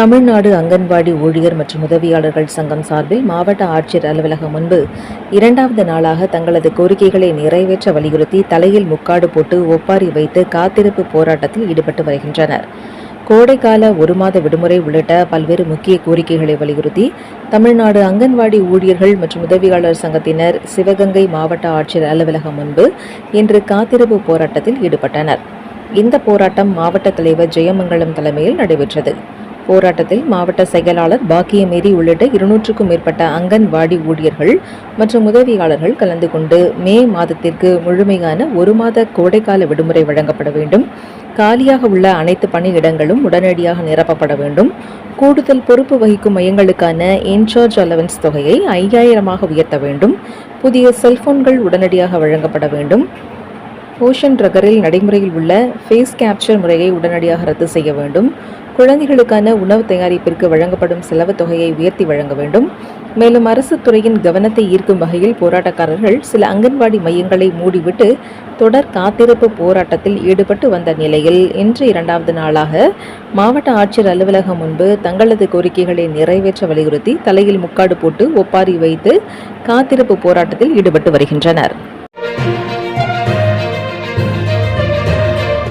தமிழ்நாடு அங்கன்வாடி ஊழியர் மற்றும் உதவியாளர்கள் சங்கம் சார்பில் மாவட்ட ஆட்சியர் அலுவலகம் முன்பு இரண்டாவது நாளாக தங்களது கோரிக்கைகளை நிறைவேற்ற வலியுறுத்தி தலையில் முக்காடு போட்டு ஒப்பாரி வைத்து காத்திருப்பு போராட்டத்தில் ஈடுபட்டு வருகின்றனர். கோடைக்கால ஒரு மாத விடுமுறை உள்ளிட்ட பல்வேறு முக்கிய கோரிக்கைகளை வலியுறுத்தி தமிழ்நாடு அங்கன்வாடி ஊழியர்கள் மற்றும் உதவியாளர் சங்கத்தினர் சிவகங்கை மாவட்ட ஆட்சியர் அலுவலகம் முன்பு இன்று காத்திருப்பு போராட்டத்தில் ஈடுபட்டனர். இந்த போராட்டம் மாவட்ட தலைவர் ஜெயமங்கலம் தலைமையில் நடைபெற்றது. போராட்டத்தில் மாவட்ட செயலாளர் பாக்கியமேரி உள்ளிட்ட இருநூற்றுக்கும் மேற்பட்ட அங்கன்வாடி ஊழியர்கள் மற்றும் உதவியாளர்கள் கலந்து கொண்டு மே மாதத்திற்கு முழுமையான ஒரு மாத கோடைக்கால விடுமுறை வழங்கப்பட வேண்டும். காலியாக உள்ள அனைத்து பணியிடங்களும் உடனடியாக நிரப்பப்பட வேண்டும். கூடுதல் பொறுப்பு வகிக்கும் மையங்களுக்கான இன்சார்ஜ் அலவன்ஸ் தொகையை ஐயாயிரமாக உயர்த்த வேண்டும். புதிய செல்போன்கள் உடனடியாக வழங்கப்பட வேண்டும். ஓஷன் ரகரில் நடைமுறையில் உள்ள ஃபேஸ் கேப்சர் முறையை உடனடியாக ரத்து செய்ய வேண்டும். குழந்தைகளுக்கான உணவு தயாரிப்பிற்கு வழங்கப்படும் செலவு தொகையை உயர்த்தி வழங்க வேண்டும். மேலும் அரசு துறையின் கவனத்தை ஈர்க்கும் வகையில் போராட்டக்காரர்கள் சில அங்கன்வாடி மையங்களை மூடிவிட்டு தொடர் காத்திருப்பு போராட்டத்தில் ஈடுபட்டு வந்த நிலையில் இன்று இரண்டாவது நாளாக மாவட்ட ஆட்சியர் அலுவலகம் முன்பு தங்களது கோரிக்கைகளை நிறைவேற்ற வலியுறுத்தி தலையில் முக்காடு போட்டு ஒப்பாரி வைத்து காத்திருப்பு போராட்டத்தில் ஈடுபட்டு வருகின்றனர்.